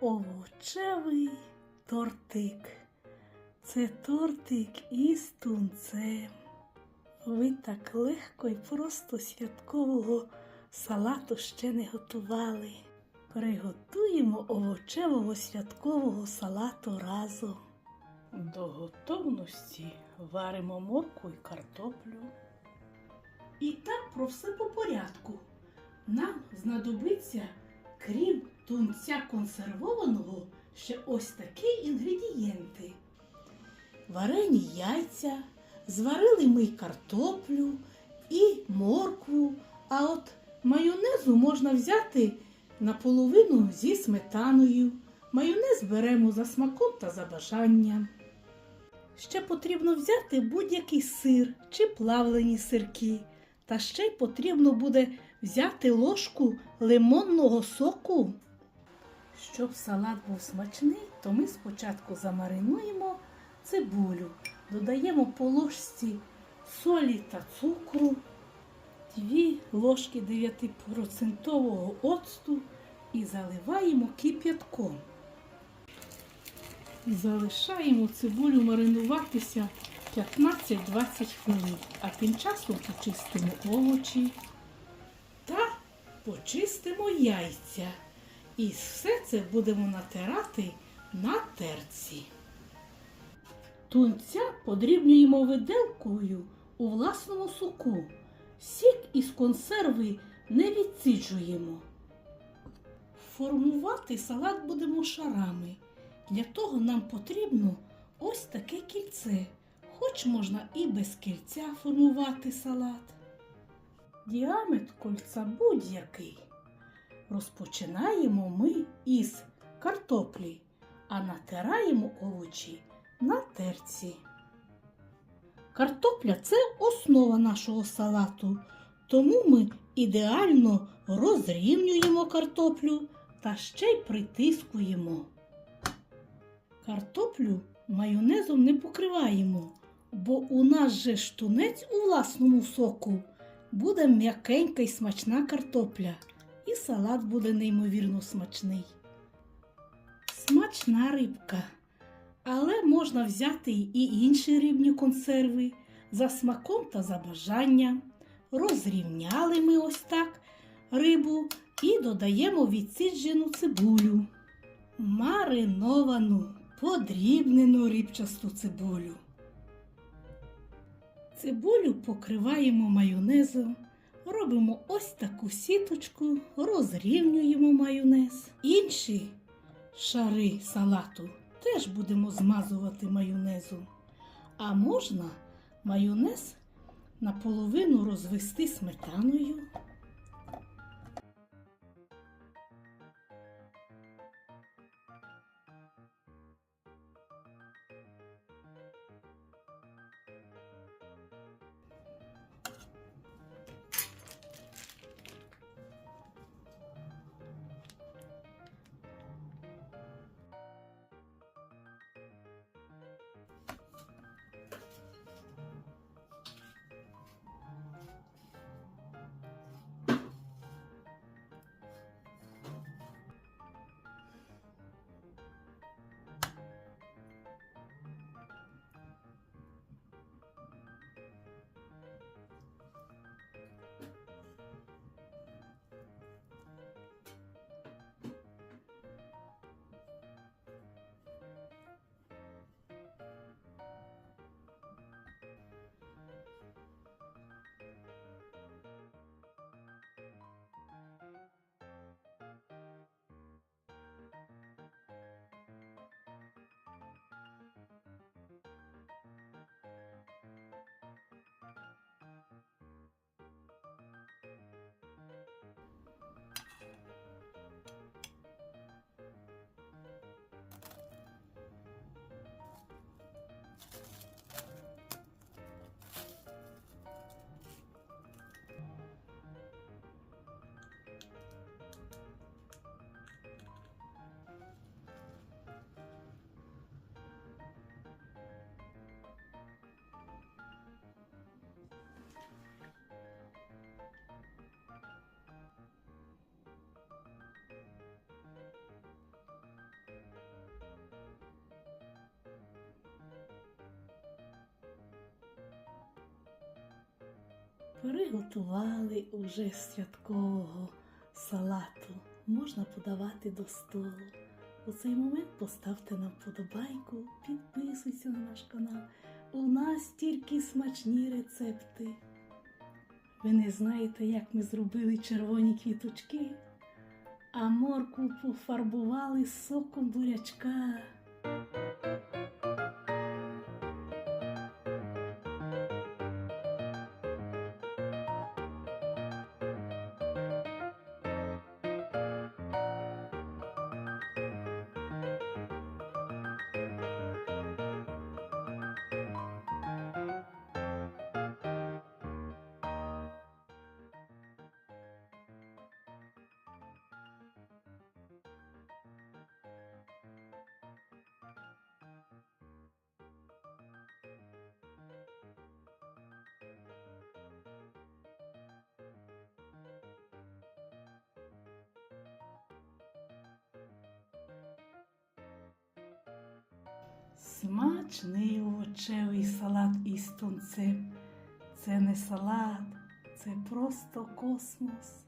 овочевий тортик. Це тортик із тунцем. Ви так легко і просто святкового салату ще не готували. Приготуємо овочевого святкового салату разом. До готовності варимо морку і картоплю. І так про все по порядку. Нам знадобиться, крім тунця консервованого, ще ось такі інгредієнти. Варені яйця, зварили ми картоплю і моркву, а от майонезу можна взяти наполовину зі сметаною. Майонез беремо за смаком та за бажанням. Ще потрібно взяти будь-який сир чи плавлені сирки. Та ще й потрібно буде взяти ложку лимонного соку. Щоб салат був смачний, то ми спочатку замаринуємо цибулю, додаємо по ложці солі та цукру, 2 ложки 9% оцту і заливаємо кип'ятком. Залишаємо цибулю маринуватися 15-20 хвилин, а тим часом почистимо овочі та почистимо яйця. І все це будемо натирати на терці. Тунця подрібнюємо виделкою у власному соку. Сік із консерви не відсиджуємо. Формувати салат будемо шарами. Для того нам потрібно ось таке кільце. Хоч можна і без кільця формувати салат. Діаметр кольця будь-який. Розпочинаємо ми із картоплі, а натираємо овочі на терці. Картопля це основа нашого салату, тому ми ідеально розрівнюємо картоплю та ще й притискуємо. Картоплю майонезом не покриваємо, бо у нас же ж тунець у власному соку буде м'якенька й смачна картопля, і салат буде неймовірно смачний. Смачна рибка. Але можна взяти і інші рибні консерви за смаком та за бажанням. Розрівняли ми ось так рибу і додаємо відсіджену цибулю, мариновану, подрібнену рибчасту цибулю. Цибулю покриваємо майонезом, робимо ось таку сіточку, розрівнюємо майонез. Інші шари салату теж будемо змазувати майонезом. А можна майонез наполовину розвести сметаною. Приготували уже святкового салату. Можна подавати до столу. У цей момент поставте нам вподобайку, підписуйся на наш канал. У нас тільки смачні рецепти. Ви не знаєте, як ми зробили червоні квіточки, а моркву пофарбували соком бурячка. Смачний овочевий салат із тунцем. Це не салат, це просто космос.